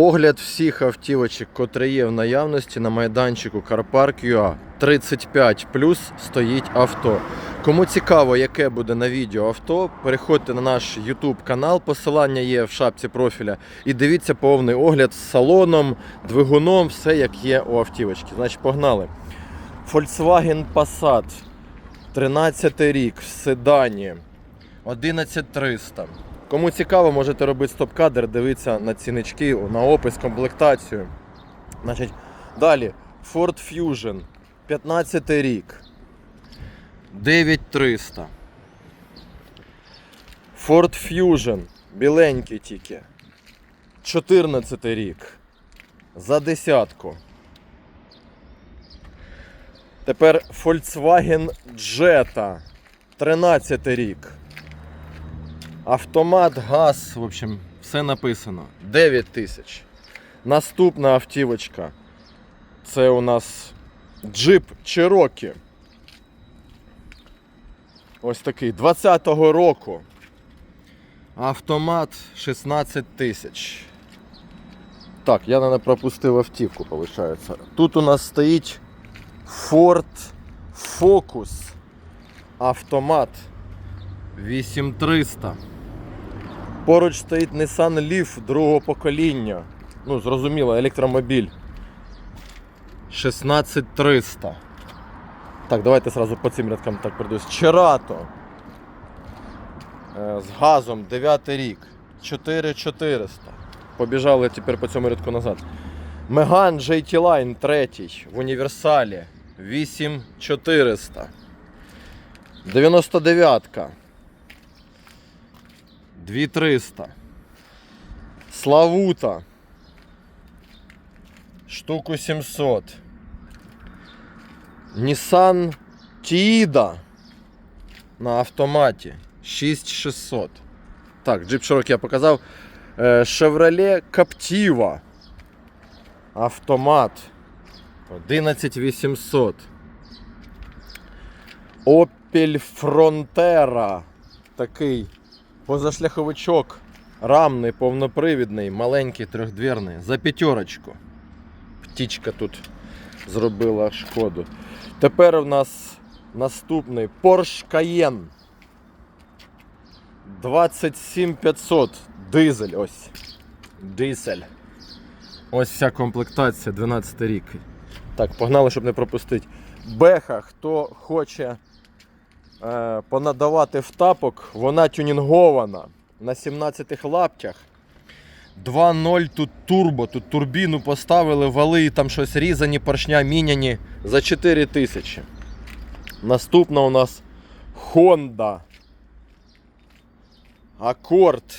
Огляд всіх автівочок, котрі є в наявності на майданчику Carpark UA. 35 плюс стоїть авто. Кому цікаво, яке буде на відео авто, переходьте на наш YouTube канал, посилання є в шапці профіля, і дивіться повний огляд з салоном, двигуном, все як є у автівочки. Значить, погнали. Volkswagen Passat, 13 рік, в седані, 11300. Кому цікаво, можете робити стоп-кадр, дивитися на цінички, на опис, комплектацію. Значить, далі Ford Fusion, 15 рік. 9300. Ford Fusion, біленький тільки. 14 рік. За десятку. Тепер Volkswagen Jetta, 13 рік. Автомат, газ, в общем, все написано. 9 тисяч. Наступна автівочка. Це у нас джип Cherokee. Ось такий 20-го року. Автомат 16 тисяч. Так, я не пропустив автівку, виходить. Тут у нас стоїть Ford Focus. Автомат 8300. Поруч стоїть Nissan Leaf другого покоління. Ну, зрозуміло, електромобіль. 16300. Так, давайте сразу по цим рядкам так пройдусь. Черато. Е, З газом 9 рік. 4400. Побіжали тепер по цьому рядку назад. Меган GT Line 3 в універсалі. 8400. 99-ка. 2300. Славута. Штуку 700. Nissan Тіда на автоматі 6600. Так, джип Cherokee я показав. Е, Chevrolet Captiva. Автомат 11800. Opel Frontera. Такий позашляховичок. Рамний, повнопривідний, маленький трьохдвірний. За п'ятерочку. Птічка тут зробила шкоду. Тепер у нас наступний Porsche Cayenne. 27500. Дизель ось. Дизель. Ось вся комплектація, 12 рік. Так, погнали, щоб не пропустити. Беха, хто хоче понадавати в тапок, вона тюнінгована на 17 лаптях. 2.0 тут турбо, тут турбіну поставили, вали, там щось різані, поршня міняні за 4 тисячі. Наступна у нас Honda. Аккорд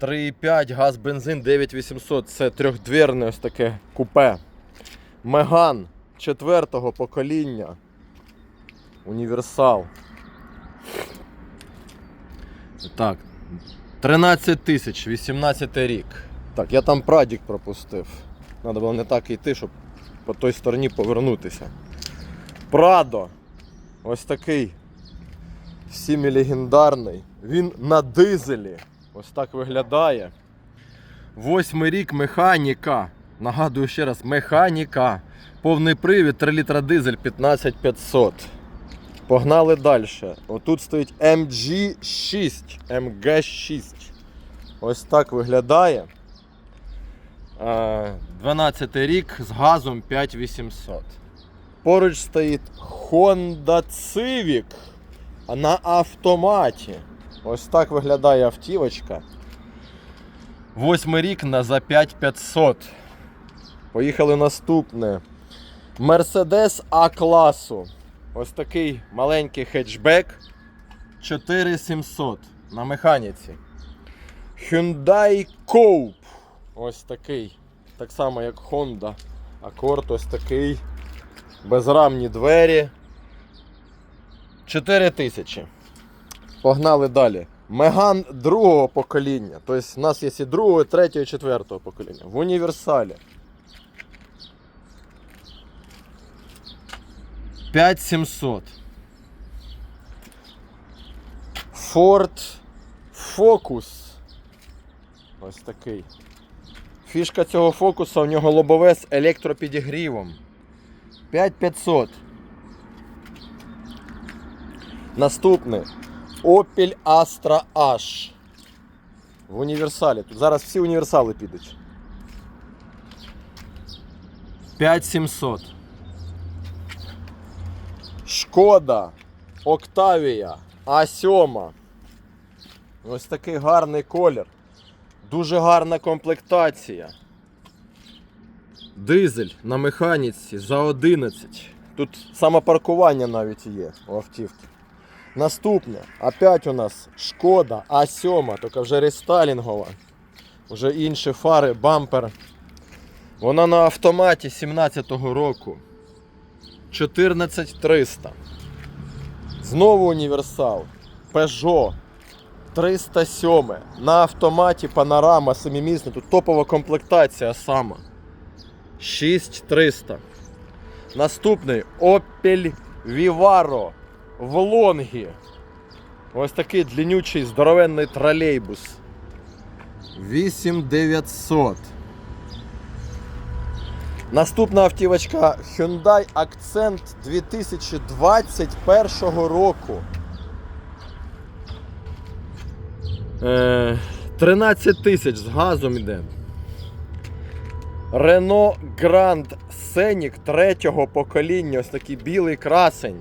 3,5, газ, бензин 9800. Це трьохдверне ось таке купе. Меган четвертого покоління. Універсал. Так. 13 тисяч, 18 рік. Так, я там прадік пропустив. Треба було не так йти, щоб по той стороні повернутися. Прадо. Ось такий. Всімі легендарний. Він на дизелі. Ось так виглядає. Восьмий рік механіка. Нагадую ще раз, механіка. Повний привід, 3 літра дизель 15500. Погнали далі. Отут стоїть MG6. MG6. Ось так виглядає. Е, 12 рік з газом 5800. Поруч стоїть Honda Civic на автоматі. Ось так виглядає автівочка. Восьмий рік на за 5500. Поїхали наступне. Mercedes А класу. Ось такий маленький хетчбек 4700 на механіці. Hyundai Coupe. Ось такий. Так само як Honda. Акорд ось такий. Безрамні двері. 4000. Погнали далі. Меган другого покоління. Тобто у нас є і другого, і третього, і четвертого покоління. В універсалі. 5700. Ford Focus. Ось такий. Фішка цього фокуса у нього лобове з електропідігрівом. 5500. Наступний Opel Astra H. В універсалі. Тут зараз всі універсали підуть. 5700. Шкода Октавія А7. Ось такий гарний колір. Дуже гарна комплектація. Дизель на механіці за 11. Тут самопаркування навіть є у автівки. Наступне, опять у нас Шкода А7, тільки вже рестайлінгова. Вже інші фари, бампер. Вона на автоматі 17-го року. 14300. Знову універсал. Peugeot 307. На автоматі панорама семимісна. Тут топова комплектація сама. 6300. Наступний Opel Vivaro в Лонгі. Ось такий длиннючий здоровенний тролейбус. 8900. Наступна автівочка Hyundai Accent 2021 року. Е, 13 тисяч з газом йде. Renault Grand Scenic третього покоління. Ось такий білий красень.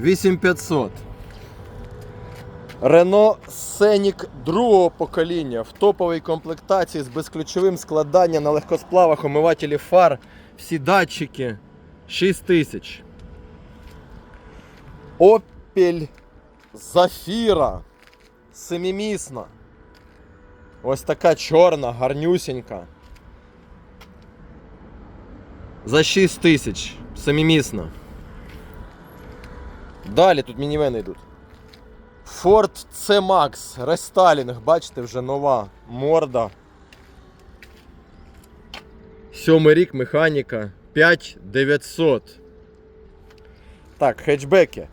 8500. Renault Scenic другого покоління в топовій комплектації з безключовим складанням на легкосплавах, омивателі фар, всі датчики 6000. Opel Zafira семимісна. Ось така чорна, гарнюсінька. За 6 тисяч. Семимісна. Далі тут мінівени йдуть. Ford C-Max рестайлінг, бачите, вже нова морда. Сьомий рік механіка 5900. Так, хетчбеки.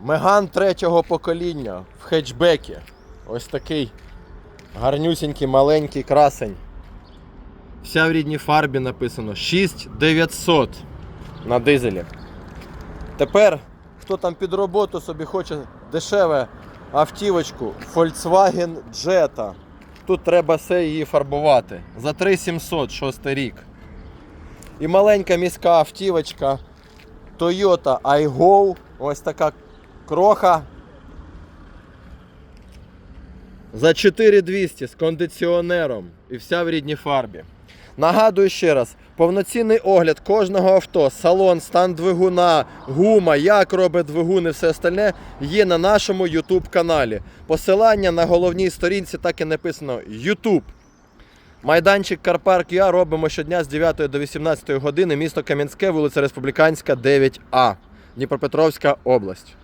Меган третього покоління в хетчбекі. Ось такий гарнюсінький маленький красень. Вся в рідній фарбі написано 6900 на дизелі. Тепер, хто там під роботу собі хоче дешеве автівочку Volkswagen Jetta. Тут треба все її фарбувати. За 3700 6 рік. І маленька міська автівочка Toyota iGo. Ось така кроха. За 4200 з кондиціонером і вся в рідній фарбі. Нагадую ще раз: повноцінний огляд кожного авто, салон, стан двигуна, гума, як робить двигун і все остальне є на нашому YouTube каналі. Посилання на головній сторінці так і написано YouTube. Майданчик Карпарк Я робимо щодня з 9 до 18 години. Місто Кам'янське, вулиця Республіканська, 9А, Дніпропетровська область.